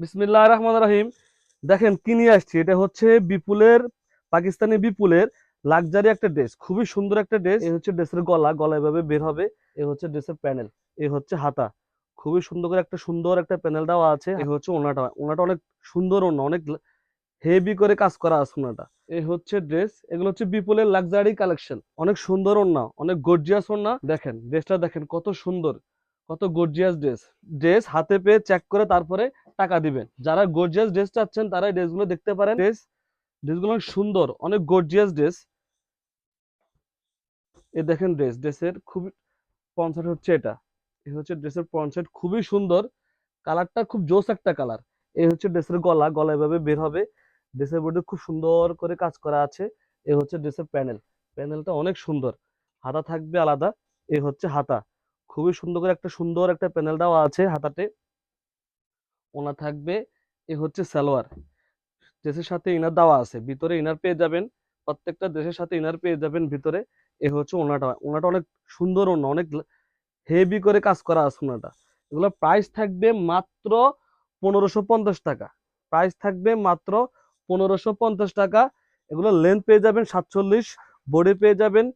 বিসমিল্লাহ রহমান রহিম। দেখেন কি নিয়ে আসছি, এটা হচ্ছে বিপুলের, পাকিস্তানি বিপুলের লাক্সারি একটা ড্রেস, খুবই সুন্দর একটা ড্রেস। এই হচ্ছে ড্রেসের গলা গলা এভাবে বের হবে। এই হচ্ছে ড্রেসের প্যানেল, এই হচ্ছে হাতা। খুবই সুন্দর করে একটা সুন্দর একটা প্যানেল দেওয়া আছে। এই হচ্ছে ওনাটা ওনাটা অনেক সুন্দর ওনা, অনেক হেভি করে কাজ করা আছে ওনাটা। এই হচ্ছে ড্রেস, এগুলো হচ্ছে বিপুলের লাক্সারি কালেকশন। অনেক সুন্দর ওনা, অনেক গর্জিয়াস ওনা। দেখেন, ড্রেসটা দেখেন কত সুন্দর, কত গর্জিয়াস ড্রেস। ড্রেস হাতে পেয়ে চেক করে তারপরে টাকা দিবেন। যারা গর্জিয়াস ড্রেস চাচ্ছেন তারা এই ড্রেসগুলো দেখতে পারেন। ড্রেস ড্রেসগুলো অনেক সুন্দর, অনেক গর্জিয়াস ড্রেস এ দেখেন ড্রেস ড্রেসের খুবই পঞ্চায়েত হচ্ছে এটা। এই হচ্ছে ড্রেসের পঞ্চায়েত খুবই সুন্দর। কালারটা খুব জোস একটা কালার। এই হচ্ছে ড্রেসের গলা গলা এভাবে বের হবে। ড্রেসের মধ্যে খুব সুন্দর করে কাজ করা আছে। এই হচ্ছে ড্রেসের প্যানেল। প্যানেলটা অনেক সুন্দর। হাতা থাকবে আলাদা। এই হচ্ছে হাতা। খুবই সুন্দর করে একটা সুন্দর একটা প্যানেল দেওয়া আছে হাতাতে। ওনা থাকবে, এ হচ্ছে সালোয়ার। ড্রেসের সাথে ইনার দেওয়া আছে, ভিতরে ইনার পেয়ে যাবেন, প্রত্যেকটা ড্রেসের সাথে ইনার পেয়ে যাবেন ভিতরে, এ হচ্ছে ওনাটা। ওনাটা অনেক সুন্দর ওনা, অনেক হেভি করে কাজ করা আছে ওনাটা। এগুলো প্রাইস থাকবে মাত্র পনেরোশো পঞ্চাশ টাকা। প্রাইস থাকবে মাত্র পনেরোশো পঞ্চাশ টাকা। এগুলো লেন্থ পেয়ে যাবেন সাতচল্লিশ বডি পেয়ে যাবেন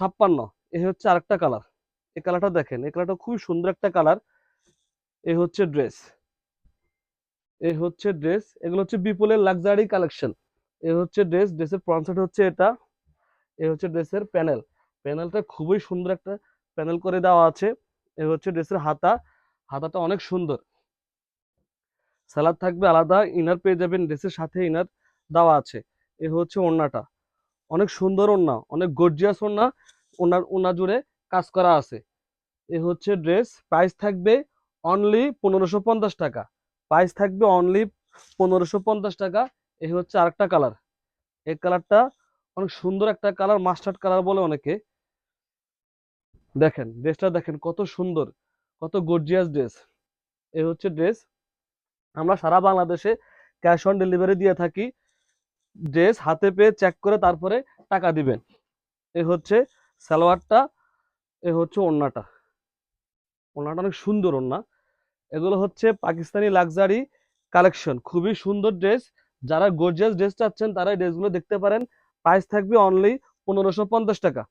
ছাপ্পান্ন। এ হচ্ছে আরেকটা কালার এই কালারটা দেখেন এই কালারটা খুবই সুন্দর একটা কালার এই হচ্ছে ড্রেস এই হচ্ছে ড্রেস, এগুলো হচ্ছে বিপুলের লাক্সারি কালেকশন। এই হচ্ছে ড্রেস, ড্রেসের ফ্রন্ট হচ্ছে এটা এই হচ্ছে ড্রেসের প্যানেল। প্যানেলটা খুবই সুন্দর একটা প্যানেল করে দেওয়া আছে। এই হচ্ছে ড্রেসের হাতা, হাতাটা অনেক সুন্দর। সালাদ থাকবে আলাদা, ইনার পেয়ে যাবেন, ড্রেসের সাথে ইনার দেওয়া আছে। এ হচ্ছে ওড়নাটা। অনেক সুন্দর ওড়না, অনেক গর্জিয়াস ওড়না, ওনার ওনা জুড়ে কাজ করা আছে। এ হচ্ছে ড্রেস প্রাইস থাকবে অনলি পনেরোশো টাকা। প্রাইস থাকবে অনলি পনেরোশো পঞ্চাশ টাকা। এই হচ্ছে আরেকটা কালার এই কালারটা অনেক সুন্দর একটা কালার মাস্টার্ড কালার বলে অনেকে। দেখেন ড্রেসটা দেখেন, কত সুন্দর, কত গর্জিয়াস ড্রেস এই হচ্ছে ড্রেস আমরা সারা বাংলাদেশে ক্যাশ অন ডেলিভারি দিয়ে থাকি। ড্রেস হাতে পেয়ে চেক করে তারপরে টাকা দিবেন। এ হচ্ছে সালোয়ারটা, এ হচ্ছে ওড়নাটা। ওড়নাটা অনেক সুন্দর ওড়না। এগুলো হচ্ছে পাকিস্তানি লাক্সারি কালেকশন খুবই সুন্দর ড্রেস যারা গোর্জিয়াস ড্রেস চাচ্ছেন, তারা এই ড্রেসগুলো দেখতে পারেন। প্রাইস থাকবে অনলি পনেরোশো টাকা।